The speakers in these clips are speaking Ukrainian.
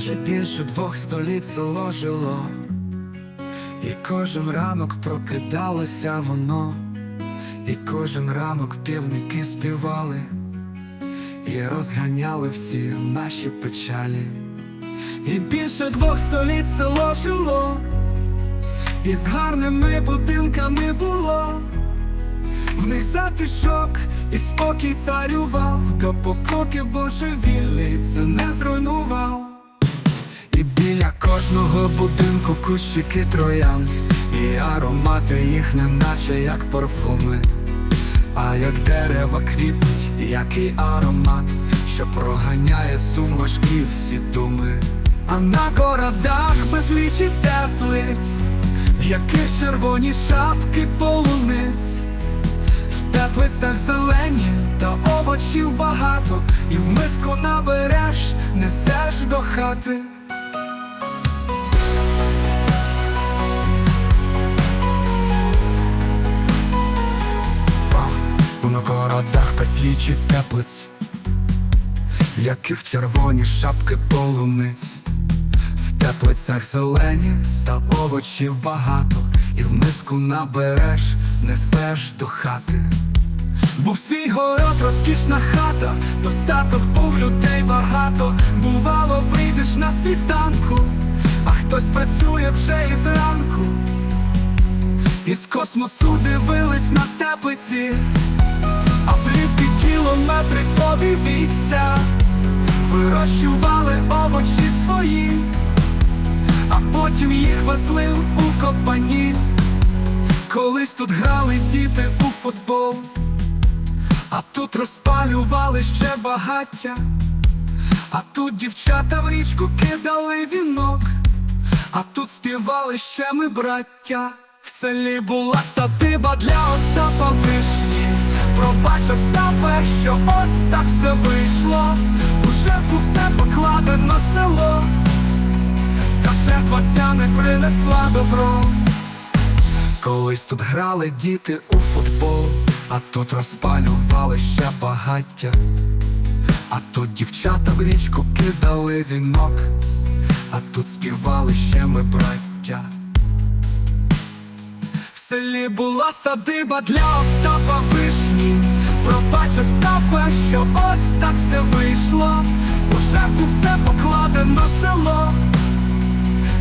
Вже більше двох століть село жило, і кожен ранок прокидалося воно, і кожен ранок півники співали, і розганяли всі наші печалі. І більше двох століть село жило, і з гарними будинками було. В них затишок і спокій царював, допоки божевільний це не біля кожного будинку кущики троянд, і аромати їх не наче як парфуми, а як дерева квітнуть, який аромат, що проганяє сум важкі всі думи. А на городах безлічі теплиць, яких червоні шапки полуниць. В теплицях зелені та овочів багато, і в миску набереш, несеш до хати. Городах безлічі теплиць, яких червоні шапки полуниць. В теплицях зелені та овочів багато, і в миску набереш, несеш до хати. Був свій город, розкішна хата, достаток був людей багато. Бувало, вийдеш на світанку, а хтось працює вже із ранку. Із космосу дивились на теплиці, а плівки кілометри подивіться, вирощували овочі свої, а потім їх везли у копані. Колись тут грали діти у футбол, а тут розпалювали ще багаття, а тут дівчата в річку кидали вінок, а тут співали ще ми браття. В селі була садиба для Остапа вишні. Пробач, Остапе, що ось так все вийшло. У жертву все покладено село, та жертва ця не принесла добро. Колись тут грали діти у футбол, а тут розпалювали ще багаття, а тут дівчата в річку кидали вінок, а тут співали ще ми браття. В селі була садиба для Остапа вишні. Пробач, Остапе, що ось так все вийшло. У жертву все покладено село.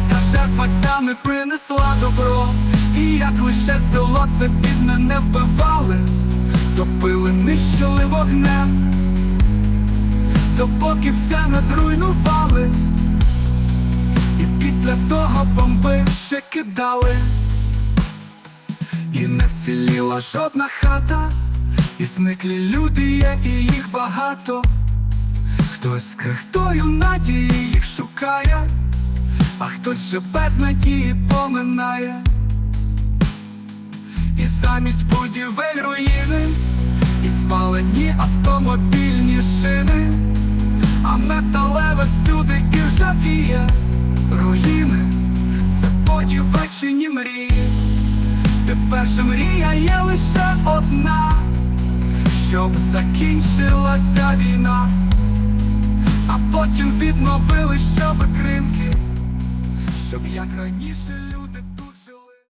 Та жертва ця не принесла добро, і як лише село це бідне не вбивали, топили, нищили вогнем, допоки все не зруйнували, і після того бомби ще кидали, і не вціліла жодна хата, і зниклі люди є, і їх багато. Хтось з крихтою надії їх шукає а хтось же без надії поминає, і замість будівель руїни, і спалені автомобільні шини, а металеве всюди і ржавіє руїни, це подівечені мрії. Тепер же мрія є лише одна, щоб закінчилася війна, а потім відновили щоби кринки щоб як раніше